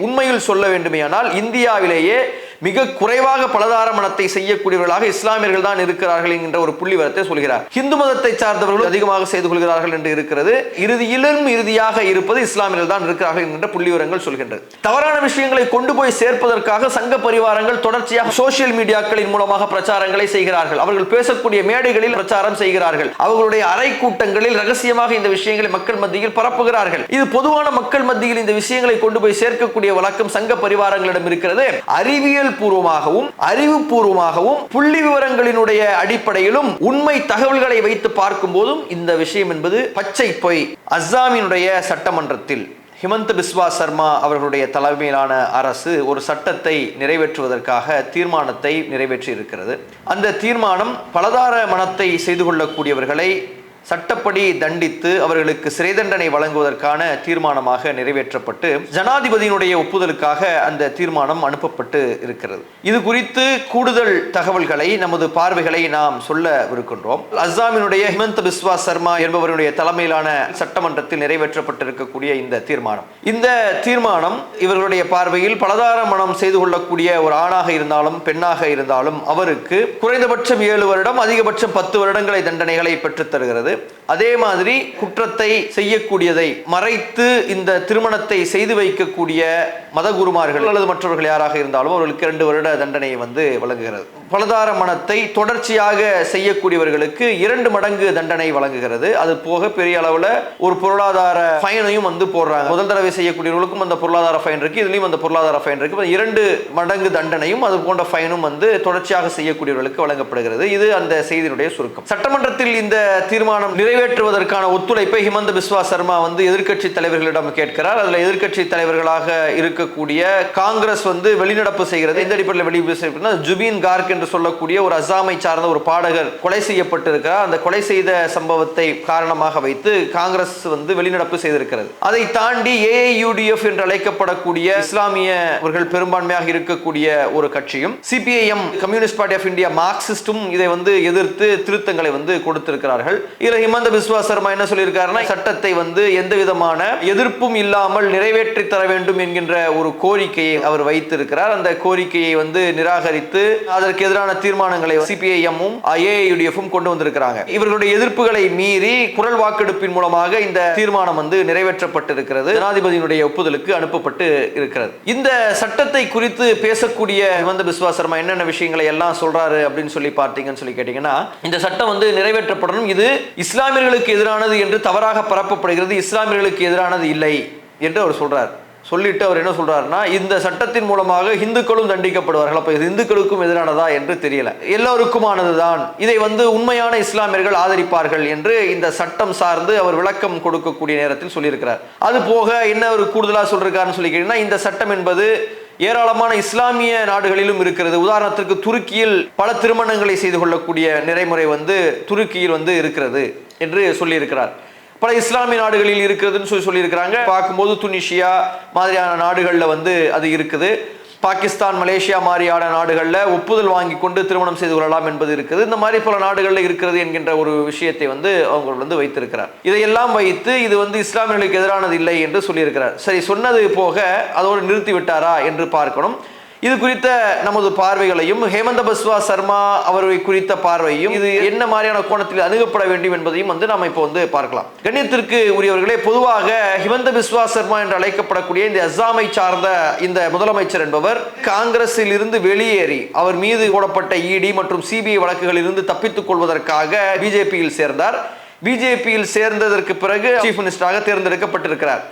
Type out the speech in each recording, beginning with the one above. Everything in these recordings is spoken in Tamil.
உண்மையில் சொல்ல வேண்டுமேயானால் இந்தியாவிலேயே மிக குறைவாக பலதார மனத்தை செய்யக்கூடியவர்களாக இஸ்லாமியர்கள் தான் இருக்கிறார்கள் என்கின்ற ஒரு புள்ளி வரத்தை சொல்கிறார். ஹிந்து மதத்தை சார்ந்தவர்கள் அதிகமாக செய்து கொள்கிறார்கள் என்று இருக்கிறது. இறுதியிலும் இறுதியாக இருப்பது இஸ்லாமியர்கள் தான் இருக்கிறார்கள் என்கின்ற புள்ளி விவரங்கள் சொல்கின்றது. தவறான விஷயங்களை கொண்டு போய் சேர்ப்பதற்காக சங்க பரிவாரங்கள் தொடர்ச்சியாக சோசியல் மீடியாக்களின் மூலமாக பிரச்சாரங்களை செய்கிறார்கள். அவர்கள் பேசக்கூடிய மேடைகளில் பிரச்சாரம் செய்கிறார்கள். அவர்களுடைய அறை கூட்டங்களில் ரகசியமாக இந்த விஷயங்களை மக்கள் மத்தியில் பரப்புகிறார்கள். இது பொதுவான மக்கள் மத்தியில் இந்த விஷயங்களை கொண்டு போய் சேர்க்கக்கூடிய வழக்கம் சங்க பரிவாரங்களிடம் இருக்கிறது. அறிவியல் அறிவியல் பூர்வமாகவும் அறிவுபூர்வமாகவும் புள்ளி விவரங்களினுடைய அடிப்படையிலும் உண்மை தகவல்களை வைத்து பார்க்கும் போதும் இந்த விஷயம் என்பது பச்சை பொய். அஸ்ஸாமினுடைய சட்டமன்றத்தில் ஹிமந்த் பிஸ்வா சர்மா அவர்களுடைய தலைமையிலான அரசு ஒரு சட்டத்தை நிறைவேற்றுவதற்காக தீர்மானத்தை நிறைவேற்றி இருக்கிறது அந்த தீர்மானம் பலதார மனத்தை செய்து கொள்ளக்கூடியவர்களை சட்டப்படி தண்டித்து அவர்களுக்கு சிறை தண்டனை வழங்குவதற்கான தீர்மானமாக நிறைவேற்றப்பட்டு ஜனாதிபதியினுடைய ஒப்புதலுக்காக அந்த தீர்மானம் அனுப்பப்பட்டு இருக்கிறது. இது குறித்து கூடுதல் தகவல்களை நமது பார்வைகளை நாம் சொல்லவிருக்கின்றோம் அஸ்ஸாமினுடைய ஹிமந்த பிஸ்வா சர்மா என்பவருடைய தலைமையிலான சட்டமன்றத்தில் நிறைவேற்றப்பட்டிருக்கக்கூடிய இந்த தீர்மானம். இந்த தீர்மானம் இவர்களுடைய பார்வையில் பலதார மனம் செய்து கொள்ளக்கூடிய ஒரு ஆணாக இருந்தாலும் பெண்ணாக இருந்தாலும் அவருக்கு குறைந்தபட்சம் ஏழு வருடம் அதிகபட்சம் பத்து வருடங்களை தண்டனைகளை பெற்றுத் தருகிறது. அதே மாதிரி குற்றத்தை செய்யக்கூடியதை மறைத்து இந்த திருமணத்தை செய்து வைக்கக்கூடிய மதகுருமார்கள் அல்லது மற்றவர்கள் யாராக இருந்தாலும் அவர்களுக்கு இரண்டு வருட தண்டனையை வந்து வழங்குகிறது. பலதார மனத்தை தொடர்ச்சியாக செய்யக்கூடியவர்களுக்கு இரண்டு மடங்கு தண்டனை வழங்குகிறது. அது போக பெரிய அளவில் ஒரு பொருளாதார ஃபைனையும் வந்து போடுறாங்க. முதல் தடவை செய்யக்கூடியவர்களுக்கும் அந்த பொருளாதார ஃபைன் இருக்கு இதுலையும் அந்த பொருளாதார ஃபைன் இருக்கு. இரண்டு மடங்கு தண்டனையும் அது போன்ற ஃபைனும் வந்து தொடர்ச்சியாக செய்யக்கூடியவர்களுக்கு வழங்கப்படுகிறது. இது அந்த செய்தியினுடைய சுருக்கம். சட்டமன்றத்தில் இந்த தீர்மானம் நிறைவேற்றுவதற்கான ஒத்துழைப்பை ஹிமந்த பிஸ்வா சர்மா வந்து எதிர்க்கட்சி தலைவர்களிடம் கேட்கிறார். அதில் எதிர்க்கட்சி தலைவர்களாக இருக்கக்கூடிய காங்கிரஸ் வந்து வெளிநடப்பு செய்கிறது. இந்த அடிப்படையில் வெளிநடப்பு செய்யப்படுனா ஜுபின் கார்க் என்று சொல்லக்கூடிய ஒரு அசாமை சார்ந்த ஒரு பாடகர் கொலை செய்யப்பட்டிருக்கிறார் அந்த கொலை செய்த சம்பவத்தை காரணமாக வைத்து காங்கிரஸ் வந்து வெளிநடப்பு செய்திருக்கிறது. அதை தாண்டி ஏஐயுடிஎஃப் என்று அழைக்கப்படக்கூடிய இஸ்லாமியவர்கள் பெரும்பான்மையாக இருக்கக்கூடிய ஒரு கட்சியும் CPIM communist party of India மார்க்சிஸ்டும் இதை வந்து எதிர்த்து திருத்தங்களை வந்து கொடுத்திருக்கிறார்கள். இதுல ஹிமந்த பிஸ்வா சர்மா என்ன சொல்லியிருக்காருன்னா சட்டத்தை வந்து எந்த விதமான எதிர்ப்பும் இல்லாமல் நிறைவேற்றி தர வேண்டும் என்கின்ற ஒரு கோரிக்கையை அவர் வைத்திருக்கிறார். அந்த கோரிக்கையை வந்து நிராகரித்து அதற்கு எதிரான தீர்மானங்களை சிபிஐஎம்மும் ஏஐயுடிஎஃப்பும் கொண்டு வந்திருக்கிறாங்க. இவர்களுடைய எதிர்ப்புகளை மீறி குரல் வாக்கெடுப்பின் மூலமாக இந்த தீர்மானம் வந்து நிறைவேற்றப்பட்டிருக்கிறது. ஜனாதிபதியினுடைய ஒப்புதலுக்கு அனுப்பப்பட்டு இருக்கிறது. இந்த சட்டத்தை குறித்து பேசக்கூடிய ஹிமந்த பிஸ்வா சர்மா என்னென்ன விஷயங்களை எல்லாம் சொல்றாரு அப்படின்னு சொல்லி பார்த்தீங்கன்னு சொல்லி கேட்டீங்கன்னா இந்த சட்டம் வந்து நிறைவேற்றப்படணும். இது இஸ்லாமியர்களுக்கு எதிரானது என்று தவறாக பரப்பப்படுகிறது. இஸ்லாமியர்களுக்கு எதிரானது இல்லை என்று அவர் சொல்றார். சொல்லிட்டு அவர் என்ன சொல்கிறாருன்னா இந்த சட்டத்தின் மூலமாக இந்துக்களும் தண்டிக்கப்படுவார்கள். அப்போ இது இந்துக்களுக்கும் எதிரானதா என்று தெரியல. எல்லோருக்குமானதுதான். இதை வந்து உண்மையான இஸ்லாமியர்கள் ஆதரிப்பார்கள் என்று இந்த சட்டம் சார்ந்து அவர் விளக்கம் கொடுக்கக்கூடிய நேரத்தில் சொல்லியிருக்கிறார். அது போக என்ன ஒரு கூடுதலாக சொல்லியிருக்காருன்னு சொல்லி கேட்டீங்கன்னா இந்த சட்டம் என்பது ஏராளமான இஸ்லாமிய நாடுகளிலும் இருக்கிறது. உதாரணத்திற்கு துருக்கியில் பல திருமணங்களை செய்து கொள்ளக்கூடிய நிறைமுறை வந்து துருக்கியில் வந்து இருக்கிறது என்று சொல்லியிருக்கிறார். பல இஸ்லாமிய நாடுகளில் இருக்குதுன்னு சொல்லி சொல்லியிருக்கிறாங்க. பார்க்கும்போது துனிஷியா மாதிரியான நாடுகளில் வந்து அது இருக்குது. பாகிஸ்தான் மலேசியா மாதிரியான நாடுகளில் ஒப்புதல் வாங்கி கொண்டு திருமணம் செய்து கொள்ளலாம் என்பது இருக்குது. இந்த மாதிரி பல நாடுகளில் இருக்கிறது என்கின்ற ஒரு விஷயத்தை வந்து அவங்க வந்து வைத்திருக்கிறார். இதையெல்லாம் வைத்து இது வந்து இஸ்லாமியர்களுக்கு எதிரானது இல்லை என்று சொல்லியிருக்கிறார். சரி சொன்னது போக அதோடு நிறுத்தி விட்டாரா என்று பார்க்கணும். இது குறித்த நமது பார்வைகளையும் ஹேமந்த பஸ்வா சர்மா அவரை குறித்த பார்வையும் இது என்ன மாதிரியான கோணத்தில் அணுகப்பட வேண்டும் என்பதையும் வந்து நாம் இப்போ வந்து பார்க்கலாம். கண்ணியத்திற்கு உரியவர்களே பொதுவாக ஹிமந்த பிஸ்வா சர்மா என்று அழைக்கப்படக்கூடிய இந்த அஸ்ஸாமை சார்ந்த இந்த முதலமைச்சர் என்பவர் காங்கிரஸில் இருந்து வெளியேறி அவர் மீது போடப்பட்ட இடி மற்றும் சிபிஐ வழக்குகளில் இருந்து தப்பித்துக் கொள்வதற்காக பிஜேபியில் சேர்ந்தார். பிஜேபியில் சேர்ந்ததற்கு பிறகு சீஃப் மினிஸ்டராக தேர்ந்தெடுக்கப்பட்டிருக்கிறார்.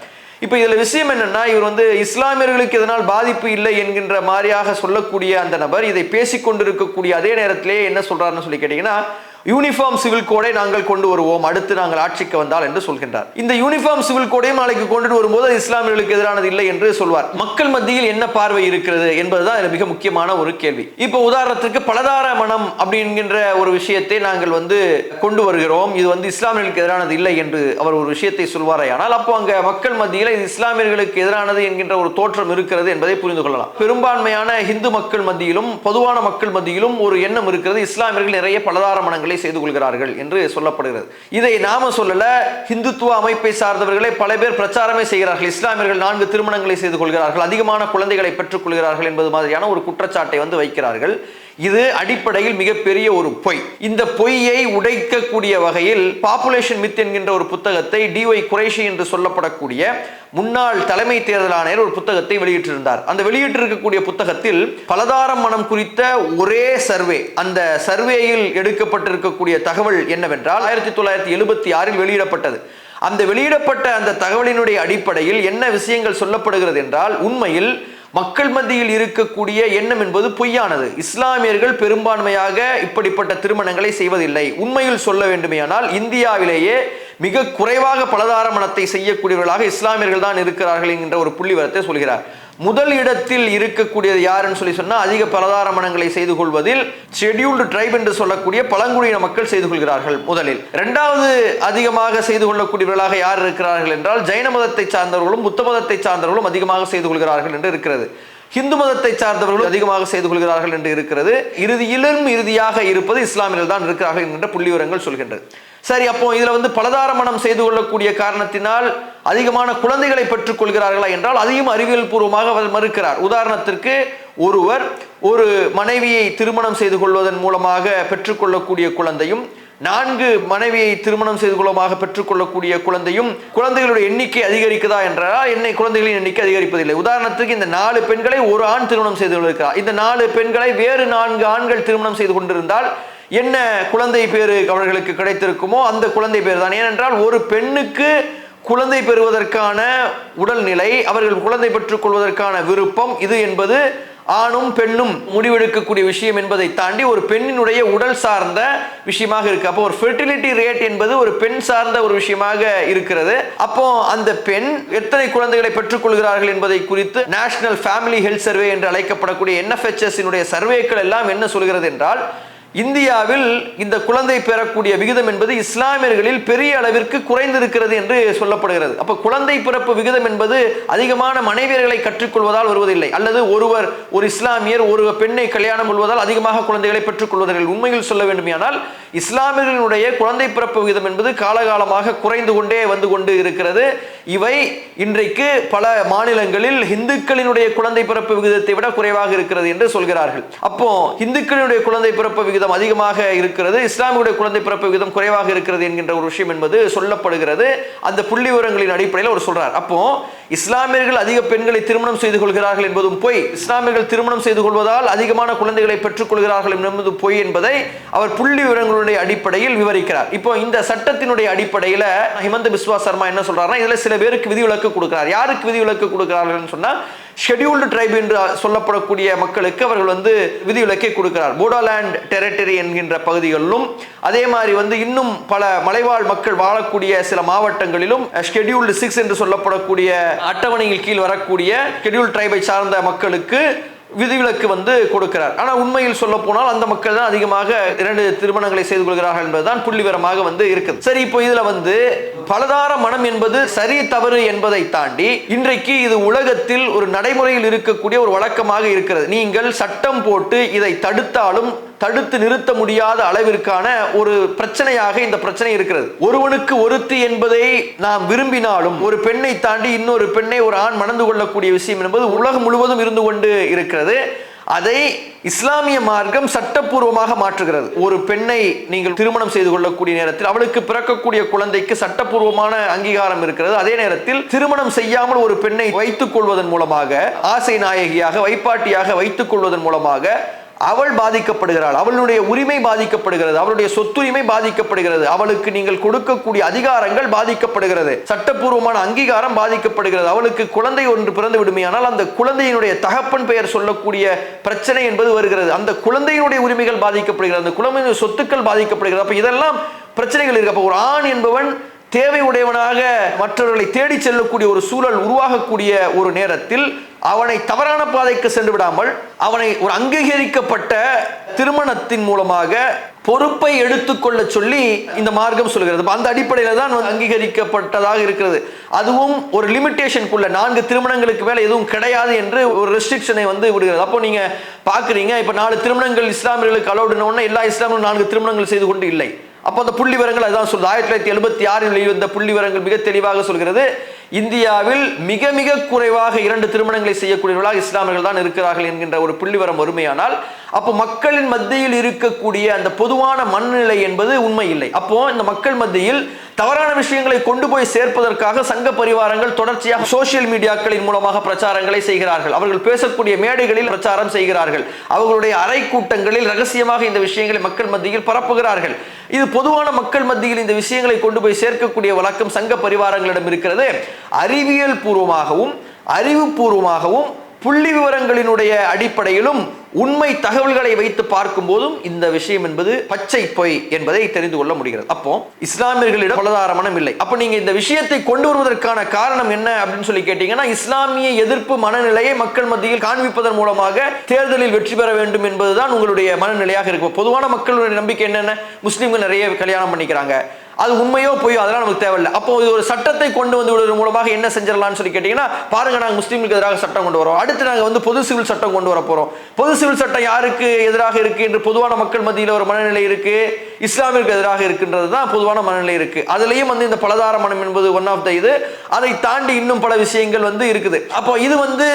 இப்போ இதில் விஷயம் என்னன்னா இவர் வந்து இஸ்லாமியர்களுக்கு இதனால் பாதிப்பு இல்லை என்கின்ற மாதிரியாக சொல்லக்கூடிய அந்த நபர் இதை பேசிக்கொண்டிருக்கக்கூடிய அதே நேரத்திலே என்ன சொல்றாருன்னு சொல்லி கேட்டிங்கன்னா யூனிஃபார்ம் சிவில் கோடை நாங்கள் கொண்டு வருவோம். அடுத்து நாங்கள் ஆட்சிக்கு வந்தால் என்று சொல்கின்றார். இந்த யூனிஃபார்ம் சிவில் கோடையும் நாளைக்கு கொண்டு வரும்போது அது இஸ்லாமியர்களுக்கு எதிரானது இல்லை என்று சொல்வார். மக்கள் மத்தியில் என்ன பார்வை இருக்கிறது என்பதுதான் மிக முக்கியமான ஒரு கேள்வி. இப்போ உதாரணத்துக்கு பலதார மனம் அப்படிங்கிற ஒரு விஷயத்தை நாங்கள் வந்து கொண்டு வருகிறோம். இது வந்து இஸ்லாமியர்களுக்கு எதிரானது இல்லை என்று அவர் ஒரு விஷயத்தை சொல்வாரே. ஆனால் அப்போ அங்க மக்கள் மத்தியில் இது இஸ்லாமியர்களுக்கு எதிரானது என்கின்ற ஒரு தோற்றம் இருக்கிறது என்பதை புரிந்து கொள்ளலாம். பெரும்பான்மையான இந்து மக்கள் மத்தியிலும் பொதுவான மக்கள் மத்தியிலும் ஒரு எண்ணம் இருக்கிறது. இஸ்லாமியர்கள் நிறைய பலதார மனங்களை வேலை செய்து கொள்கிறார்கள் என்று சொல்லப்படுகிறது. இதை நாம சொல்லல ஹிந்துத்துவ அமைப்பை சார்ந்தவர்களை பல பேர் பிரச்சாரமே செய்கிறார்கள். இஸ்லாமியர்கள் நான்கு திருமணங்களை செய்து கொள்கிறார்கள். அதிகமான குழந்தைகளை பெற்றுக் கொள்கிறார்கள் என்பது மாதிரியான ஒரு குற்றச்சாட்டை வந்து வைக்கிறார்கள். இது அடிப்படையில் மிகப்பெரிய ஒரு பொய். இந்த பொய்யை உடைக்கக்கூடிய வகையில் பாப்புலேஷன் மித் என்கின்ற ஒரு புத்தகத்தை டிஒய் குறைஷி என்று சொல்லப்படக்கூடிய முன்னாள் தலைமை தேர்தல் ஆணையர் ஒரு புத்தகத்தை வெளியிட்டிருந்தார். அந்த வெளியிட்டிருக்கக்கூடிய புத்தகத்தில் பலதாரம் மனம் குறித்த ஒரே சர்வே அந்த சர்வேயில் எடுக்கப்பட்டிருக்கக்கூடிய தகவல் என்னவென்றால் ஆயிரத்தி தொள்ளாயிரத்தி எழுபத்தி ஆறில் வெளியிடப்பட்டது. அந்த வெளியிடப்பட்ட அந்த தகவலினுடைய அடிப்படையில் என்ன விஷயங்கள் சொல்லப்படுகிறது என்றால் உண்மையில் மக்கள் மத்தியில் இருக்கக்கூடிய எண்ணம் என்பது பொய்யானது. இஸ்லாமியர்கள் பெரும்பான்மையாக இப்படிப்பட்ட திருமணங்களை செய்வதில்லை. உண்மையில் சொல்ல வேண்டுமேயானால் இந்தியாவிலேயே மிக குறைவாக பலதார மனத்தை செய்யக்கூடியவர்களாக இஸ்லாமியர்கள் தான் இருக்கிறார்கள் என்கின்ற ஒரு புள்ளிவரத்தை சொல்கிறார். முதல் இடத்தில் இருக்கக்கூடியது யாருன்னு சொல்லி சொன்னால் அதிக பலதார மனங்களை செய்து கொள்வதில் ஷெடியூல்டு ட்ரைப் என்று சொல்லக்கூடிய பழங்குடியின மக்கள் செய்து கொள்கிறார்கள் முதலில். இரண்டாவது அதிகமாக செய்து கொள்ளக்கூடியவர்களாக யார் இருக்கிறார்கள் என்றால் ஜைன மதத்தை சார்ந்தவர்களும் புத்த மதத்தை சார்ந்தவர்களும் அதிகமாக செய்து கொள்கிறார்கள் என்று இருக்கிறது. ஹிந்து மதத்தை சார்ந்தவர்களும் அதிகமாக செய்து கொள்கிறார்கள் என்று இருக்கிறது. இறுதியிலும் இறுதியாக இருப்பது இஸ்லாமியர்கள் தான் இருக்கிறார்கள் என்கின்ற புள்ளிவரங்கள் சொல்கின்றது. சரி அப்போ இதுல வந்து பலதாரமணம் செய்து கொள்ளக்கூடிய காரணத்தினால் அதிகமான குழந்தைகளை பெற்றுக் கொள்கிறார்களா என்றால் அதையும் அறிவியல் பூர்வமாக அவர் மறுக்கிறார். உதாரணத்திற்கு ஒருவர் ஒரு மனைவியை திருமணம் செய்து கொள்வதன் மூலமாக பெற்றுக்கொள்ளக்கூடிய குழந்தையும் நான்கு மனைவியை திருமணம் செய்து கொள்ளமாக பெற்றுக்கொள்ளக்கூடிய குழந்தையும் குழந்தைகளுடைய எண்ணிக்கை அதிகரிக்குதா என்றால் என்னை குழந்தைகளின் எண்ணிக்கை அதிகரிப்பதில்லை. உதாரணத்துக்கு இந்த நாலு பெண்களை ஒரு ஆண் திருமணம் செய்து கொண்டிருக்கிறார். இந்த நாலு பெண்களை வேறு நான்கு ஆண்கள் திருமணம் செய்து கொண்டிருந்தால் என்ன குழந்தை பேரு அவர்களுக்கு கிடைத்திருக்குமோ அந்த குழந்தை பேர் தான் ஏனென்றால் ஒரு பெண்ணுக்கு குழந்தை பெறுவதற்கான உடல்நிலை அவர்கள் குழந்தை பெற்றுக் கொள்வதற்கான விருப்பம் இது என்பது ஆணும் பெண்ணும் முடிவெடுக்கக்கூடிய விஷயம் என்பதை தாண்டி ஒரு பெண்ணினுடைய உடல் சார்ந்த விஷயமாக இருக்கு. அப்போ ஒரு ஃபெர்டிலிட்டி ரேட் என்பது ஒரு பெண் சார்ந்த ஒரு விஷயமாக இருக்கிறது. அப்போ அந்த பெண் எத்தனை குழந்தைகளை பெற்றுக்கொள்கிறார்கள் என்பதை குறித்து நேஷனல் ஃபேமிலி ஹெல்த் சர்வே என்று அழைக்கப்படக்கூடிய என்எஃப்ஹெச்எஸ் சர்வேக்கள் எல்லாம் என்ன சொல்கிறது என்றால் இந்தியாவில் இந்த குழந்தை பெறக்கூடிய விகிதம் என்பது இஸ்லாமியர்களில் பெரிய அளவிற்கு குறைந்திருக்கிறது என்று சொல்லப்படுகிறது. அப்ப குழந்தை பிறப்பு விகிதம் என்பது அதிகமான மனைவியர்களை கற்றுக்கொள்வதால் வருவதில்லை. அல்லது ஒருவர் ஒரு இஸ்லாமியர் ஒரு பெண்ணை கல்யாணம் கொள்வதால் அதிகமாக குழந்தைகளை பெற்றுக்கொள்வதில்லை. உண்மையில் சொல்ல வேண்டுமானால் இஸ்லாமியர்களுடைய குழந்தை பிறப்பு விகிதம் என்பது காலகாலமாக குறைந்து கொண்டே வந்து கொண்டு இருக்கிறது. இவை இன்றைக்கு பல மாநிலங்களில் இந்துக்களினுடைய குழந்தை பிறப்பு விகிதத்தை விட குறைவாக இருக்கிறது என்று சொல்கிறார்கள். அப்போ இந்துக்களினுடைய குழந்தை பிறப்பு விகிதம் அதிகமாக இருக்கிறது. இஸ்லாமியுடைய குழந்தை பிறப்பு விகிதம் குறைவாக இருக்கிறது என்கின்ற ஒரு விஷயம் என்பது சொல்லப்படுகிறது. அந்த புள்ளி விவரங்களின் அடிப்படையில் அவர் சொல்றார். அப்போ இஸ்லாமியர்கள் அதிக பெண்களை திருமணம் செய்து கொள்கிறார்கள் என்பதும் பொய். இஸ்லாமியர்கள் திருமணம் செய்து கொள்வதால் அதிகமான குழந்தைகளை பெற்றுக் கொள்கிறார்கள் என்பது பொய் என்பதை அவர் புள்ளி விவரங்களுடைய அடிப்படையில் விவரிக்கிறார். இப்போ இந்த சட்டத்தினுடைய அடிப்படையில் ஹிமந்த பிஸ்வா சர்மா என்ன சொல்றாருன்னா இதுல சில பேருக்கு விதிவிலக்கு கொடுக்கிறார். யாருக்கு விதிவிலக்கு கொடுக்கிறார்கள் சொன்னா ஷெடியூல்டு ட்ரைப் என்று சொல்லப்படக்கூடிய மக்களுக்கு அவர்கள் வந்து விதிவிலக்கை கொடுக்கிறார். போடோலேண்ட் டெரிட்டரி என்கின்ற பகுதிகளிலும் அதே மாதிரி வந்து இன்னும் பல மலைவாழ் மக்கள் வாழக்கூடிய சில மாவட்டங்களிலும் ஷெடியூல்டு சிக்ஸ் என்று சொல்லப்படக்கூடிய அட்டவணையில் கீழ் வரக்கூடிய ஷெட்யூல் ட்ரைபை சார்ந்த மக்களுக்கு விதிவிலக்கு வந்து கொடுக்கிறார். ஆனால் உண்மையில் சொல்ல போனால் அந்த மக்கள் தான் அதிகமாக இரண்டு திருமணங்களை செய்து கொள்கிறார்கள் என்பதுதான் புள்ளிவரமாக வந்து இருக்குது. சரி இப்போ இதில் வந்து பலதார மனம் என்பது சரி தவறு என்பதை தாண்டி இன்றைக்கு இது உலகத்தில் ஒரு நடைமுறையில் இருக்கக்கூடிய ஒரு வழக்கமாக இருக்கிறது. நீங்கள் சட்டம் போட்டு இதை தடுத்தாலும் தடுத்து நிறுத்த முடியாத அளவிற்கான ஒரு பிரச்சனையாக இந்த பிரச்சனை இருக்கிறது. ஒருவனுக்கு ஒருத்தி என்பதை நாம் விரும்பினாலும் ஒரு பெண்ணை தாண்டி இன்னொரு பெண்ணை ஒரு ஆண் மணந்து கொள்ளக்கூடிய விஷயம் என்பது உலகம் முழுவதும் இருந்து கொண்டு இருக்கிறது. அதை இஸ்லாமிய மார்க்கம் சட்டப்பூர்வமாக மாற்றுகிறது. ஒரு பெண்ணை நீங்கள் திருமணம் செய்து கொள்ளக்கூடிய நேரத்தில் அவளுக்கு பிறக்கக்கூடிய குழந்தைக்கு சட்டப்பூர்வமான அங்கீகாரம் இருக்கிறது. அதே நேரத்தில் திருமணம் செய்யாமல் ஒரு பெண்ணை வைத்துக் கொள்வதன் மூலமாக ஆசை நாயகியாக வைப்பாட்டியாக வைத்துக் கொள்வதன் மூலமாக அவள் பாதிக்கப்படுகிறாள் அவளுடைய உரிமை பாதிக்கப்படுகிறது அவளுடைய சொத்துரிமை பாதிக்கப்படுகிறது அவளுக்கு நீங்கள் கொடுக்கக்கூடிய அதிகாரங்கள் பாதிக்கப்படுகிறது சட்டப்பூர்வமான அங்கீகாரம் பாதிக்கப்படுகிறது அவளுக்கு குழந்தை ஒன்று பிறந்து விடுமையானால் அந்த குழந்தையினுடைய தகப்பன் பெயர் சொல்லக்கூடிய பிரச்சனை என்பது வருகிறது. அந்த குழந்தையினுடைய உரிமைகள் பாதிக்கப்படுகிறது அந்த குழந்தையினுடைய சொத்துக்கள் பாதிக்கப்படுகிறது. அப்ப இதெல்லாம் பிரச்சனைகள் இருக்கு. அப்ப ஒரு ஆண் என்பவன் தேவை உடையவனாக மற்றவர்களை தேடி செல்லக்கூடிய ஒரு சூழல் உருவாகக்கூடிய ஒரு நேரத்தில் அவனை தவறான பாதைக்கு சென்று விடாமல் அவனை ஒரு அங்கீகரிக்கப்பட்ட திருமணத்தின் மூலமாக பொறுப்பை எடுத்துக்கொள்ள சொல்லி இந்த மார்க்கம் சொல்கிறது. அந்த அடிப்படையில் தான் அங்கீகரிக்கப்பட்டதாக இருக்கிறது. அதுவும் ஒரு லிமிட்டேஷனுக்குள்ள நான்கு திருமணங்களுக்கு மேலே எதுவும் கிடையாது என்று ஒரு ரெஸ்ட்ரிக்ஷனை வந்து விடுகிறது. அப்போ நீங்க பாக்குறீங்க இப்ப நாலு திருமணங்கள் இஸ்லாமியர்களுக்கு அலௌடுன எல்லா இஸ்லாமியும் நான்கு திருமணங்கள் செய்து கொண்டு இல்லை. அப்போ அந்த புள்ளி விவரங்கள் அதுதான் சொல்லுது. ஆயிரத்தி தொள்ளாயிரத்தி எழுபத்தி ஆறில் வெளிவந்த புள்ளி விவரங்கள் மிக தெளிவாக சொல்கிறது. இந்தியாவில் மிக மிக குறைவாக இரண்டு திருமணங்களை செய்யக்கூடியவர்களாக இஸ்லாமியர்கள் தான் இருக்கிறார்கள் என்கின்ற ஒரு புள்ளிவரம் வறுமையானால் அப்போ மக்களின் மத்தியில் இருக்கக்கூடிய அந்த பொதுவான மனநிலை என்பது உண்மை இல்லை. அப்போ இந்த மக்கள் மத்தியில் தவறான விஷயங்களை கொண்டு போய் சேர்ப்பதற்காக சங்க பரிவாரங்கள் தொடர்ச்சியாக சோசியல் மீடியாக்களின் மூலமாக பிரச்சாரங்களை செய்கிறார்கள். அவர்கள் பேசக்கூடிய மேடைகளில் பிரச்சாரம் செய்கிறார்கள். அவர்களுடைய அறை கூட்டங்களில் ரகசியமாக இந்த விஷயங்களை மக்கள் மத்தியில் பரப்புகிறார்கள். இது பொதுவான மக்கள் மத்தியில் இந்த விஷயங்களை கொண்டு போய் சேர்க்கக்கூடிய வழக்கம் சங்க பரிவாரங்களிடம் இருக்கிறது. அறிவியல் பூர்வமாகவும் அறிவுபூர்வமாகவும் புள்ளி விவரங்களினுடைய அடிப்படையிலும் உண்மை தகவல்களை வைத்து பார்க்கும் போதும் இந்த விஷயம் என்பது பச்சை பொய் என்பதை தெரிந்து கொள்ள முடிகிறது. அப்போ இஸ்லாமியர்களிடம் பலதார மனம் இல்லை. அப்போ நீங்க இந்த விஷயத்தை கொண்டு வருவதற்கான காரணம் என்ன அப்படின்னு சொல்லி கேட்டீங்கன்னா இஸ்லாமிய எதிர்ப்பு மனநிலையை மக்கள் மத்தியில் காண்பிப்பதன் மூலமாக தேர்தலில் வெற்றி பெற வேண்டும் என்பதுதான் உங்களுடைய மனநிலையாக இருக்கும். பொதுவான மக்களுடைய நம்பிக்கை என்னென்ன? முஸ்லீம்கள் நிறைய கல்யாணம் பண்ணிக்கிறாங்க. அது உண்மையோ பொய்யோ அதெல்லாம் நமக்கு தேவையில்லை. அப்போ இது ஒரு சட்டத்தை கொண்டு வந்து விடுவதன் மூலமாக என்ன செஞ்சிடலாம்னு சொல்லி கேட்டீங்கன்னா பாருங்க நாங்கள் முஸ்லீம்களுக்கு எதிராக சட்டம் கொண்டு வரோம். அடுத்து நாங்கள் வந்து பொது சிவில் சட்டம் கொண்டு வர போறோம். பொது சிவில் சட்டம் யாருக்கு எதிராக இருக்கு? என்று பொதுவான மக்கள் மத்தியில் ஒரு மனநிலை இருக்கு. இஸ்லாமிற்கு எதிராக இருக்கின்றது தான் பொதுவான மனநிலை இருக்கு. அதுலேயும் வந்து இந்த பலதார மனம் என்பது ஒன் ஆஃப் த இது. அதை தாண்டி இன்னும் பல விஷயங்கள் வந்து இருக்குது. அப்போ இது வந்து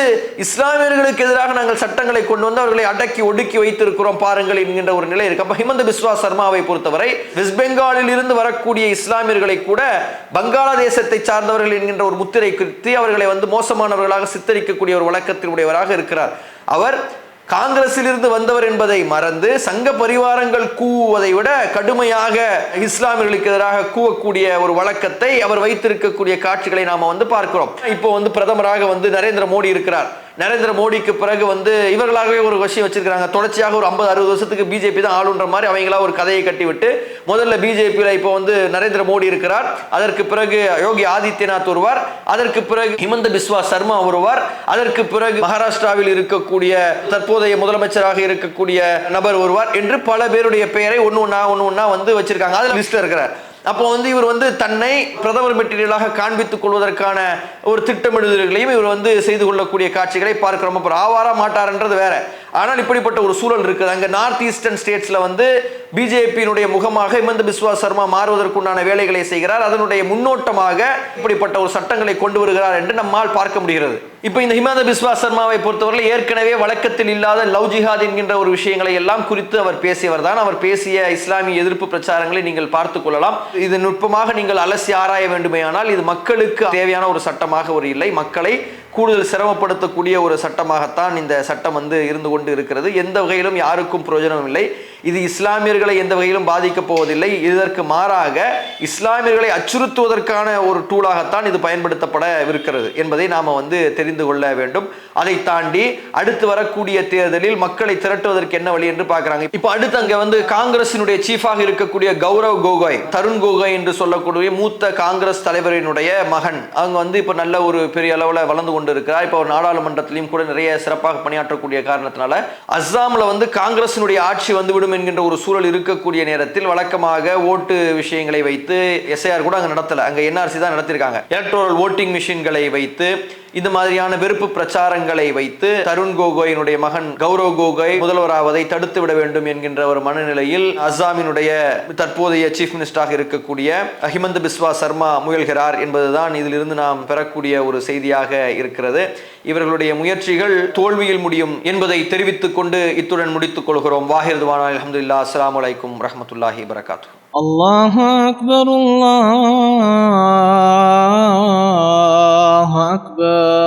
இஸ்லாமியர்களுக்கு எதிராக நாங்கள் சட்டங்களை கொண்டு வந்து அவர்களை அடக்கி ஒடுக்கி வைத்திருக்கிறோம் பாருங்கள் என்கின்ற ஒரு நிலை இருக்கு. அப்ப ஹிமந்த பிஸ்வா சர்மாவை பொறுத்தவரை வெஸ்ட் பெங்காலில் இருந்து வரக்கூடிய இஸ்லாமியர்களை கூட வங்காளதேசத்தை சார்ந்தவர்கள் என்கின்ற ஒரு முத்திரை குறித்து அவர்களை வந்து மோசமானவர்களாக சித்தரிக்கக்கூடிய ஒரு வழக்கத்தினுடையவராக இருக்கிறார். அவர் காங்கிரஸில் இருந்து வந்தவர் என்பதை மறந்து சங்க பரிவாரங்கள் கூவுவதை விட கடுமையாக இஸ்லாமியர்களுக்கு எதிராக கூவக்கூடிய ஒரு வழக்கத்தை அவர் வைத்திருக்கக்கூடிய காட்சிகளை நாம வந்து பார்க்கிறோம். இப்போ வந்து பிரதமராக வந்து நரேந்திர மோடி இருக்கிறார். நரேந்திர மோடிக்கு பிறகு வந்து இவர்களாகவே ஒரு விஷயம் வச்சிருக்காங்க தொடர்ச்சியாக ஒரு ஐம்பது அறுபது வருஷத்துக்கு பிஜேபி தான் ஆளுன்ற மாதிரி அவங்களா ஒரு கதையை கட்டிவிட்டு முதல்ல பிஜேபியில் இப்போ வந்து நரேந்திர மோடி இருக்கிறார். அதற்கு பிறகு யோகி ஆதித்யநாத் வருவார். அதற்கு பிறகு ஹிமந்த பிஸ்வா சர்மா வருவார். அதற்கு பிறகு மகாராஷ்டிராவில் இருக்கக்கூடிய தற்போதைய முதலமைச்சராக இருக்கக்கூடிய நபர் வருவார் என்று பல பேருடைய பெயரை ஒன்று ஒன்றா ஒன்று ஒன்றா வந்து வச்சிருக்காங்க. அதில் லிஸ்ட்ல இருக்கிறார். அப்போ வந்து இவர் வந்து தன்னை பிரதமர் மெட்டீரியலாக காண்பித்துக் கொள்வதற்கான ஒரு திட்டமிடுதல்களையும் இவர் வந்து செய்து கொள்ளக்கூடிய காட்சிகளை பார்க்கிறோம். அப்புறம் ஆவாரா மாட்டார்ன்றது வேற. ஆனால் இப்படிப்பட்ட ஒரு சூழல் இருக்குது. அங்கே நார்த் ஈஸ்டர்ன் ஸ்டேட்ஸில் வந்து பிஜேபியினுடைய முகமாக ஹிமந்த பிஸ்வா சர்மா மாறுவதற்குண்டான வேலைகளை செய்கிறார். அதனுடைய முன்னோட்டமாக இப்படிப்பட்ட ஒரு சட்டங்களை கொண்டு வருகிறார் என்று நம்மால் பார்க்க முடிகிறது. இப்போ இந்த ஹிமந்த பிஸ்வா சர்மாவை பொறுத்தவரை ஏற்கனவே வழக்கத்தில் இல்லாத லவ் ஜிஹாத் என்கின்ற ஒரு விஷயங்களை எல்லாம் குறித்து அவர் பேசியவர் தான். அவர் பேசிய இஸ்லாமிய எதிர்ப்பு பிரச்சாரங்களை நீங்கள் பார்த்து கொள்ளலாம். இது நுட்பமாக நீங்கள் அலசி ஆராய வேண்டுமேயானால் இது மக்களுக்கு தேவையான ஒரு சட்டமாக ஒரு இல்லை. மக்களை கூடுதல் சிரமப்படுத்தக்கூடிய ஒரு சட்டமாகத்தான் இந்த சட்டம் வந்து இருந்து கொண்டு இருக்கிறது. எந்த வகையிலும் யாருக்கும் பிரயோஜனம் இல்லை இது இஸ்லாமியர்களை எந்த வகையிலும் பாதிக்கப் போவதில்லை. இதற்கு மாறாக இஸ்லாமியர்களை அச்சுறுத்துவதற்கான ஒரு டூலாகத்தான் இது பயன்படுத்தப்படவிருக்கிறது என்பதை நாம் வந்து தெரிந்து கொள்ள வேண்டும். அதை தாண்டி அடுத்து வரக்கூடிய தேர்தலில் மக்களை திரட்டுவதற்கு என்ன வழி என்று பார்க்குறாங்க. இப்போ அடுத்து அங்கே வந்து காங்கிரசினுடைய சீஃபாக இருக்கக்கூடிய கௌரவ் கோகோய் தருண் கோகோய் என்று சொல்லக்கூடிய மூத்த காங்கிரஸ் தலைவரினுடைய மகன். அவங்க வந்து இப்போ நல்ல ஒரு பெரிய அளவில் வளர்ந்து கொண்டு இருக்கிறார் இப்போ ஒரு நாடாளுமன்றத்திலையும் கூட நிறைய சிறப்பாக பணியாற்றக்கூடிய காரணத்தினால அஸ்ஸாமில் வந்து காங்கிரசினுடைய ஆட்சி வந்துவிடும் வேண்டும் என்கின்ற ஒரு சூழல் இருக்கக்கூடிய நேரத்தில் வழக்கமாக ஓட்டு விஷயங்களை வைத்து எஸ்ஐஆர் கூட அங்கே நடத்தலை. அங்கே என்ஆர்சி தான் நடத்திருக்காங்க. எலக்ட்ரோரல் ஓட்டிங் மிஷின்களை வைத்து இந்த மாதிரியான வெறுப்பு பிரச்சாரங்களை வைத்து தருண் கோகோயினுடைய மகன் கௌரவ் கோகோய் முதல்வராவதை தடுத்து விட வேண்டும் என்கின்ற ஒரு மனநிலையில் அஸ்ஸாமினுடைய தற்போதைய சீஃப் மினிஸ்டராக இருக்கக்கூடிய ஹிமந்த் பிஸ்வா சர்மா முயல்கிறார் என்பதுதான் இதிலிருந்து நாம் பெறக்கூடிய ஒரு செய்தியாக இருக்கிறது. இவர்களுடைய முயற்சிகள் தோல்வியில் முடியும் என்பதை தெரிவித்துக் கொண்டு இத்துடன் முடித்துக் கொள்கிறோம். வாஹிர் துவானா الحمد لله السلام عليكم ورحمة الله وبركاته الله أكبر الله أكبر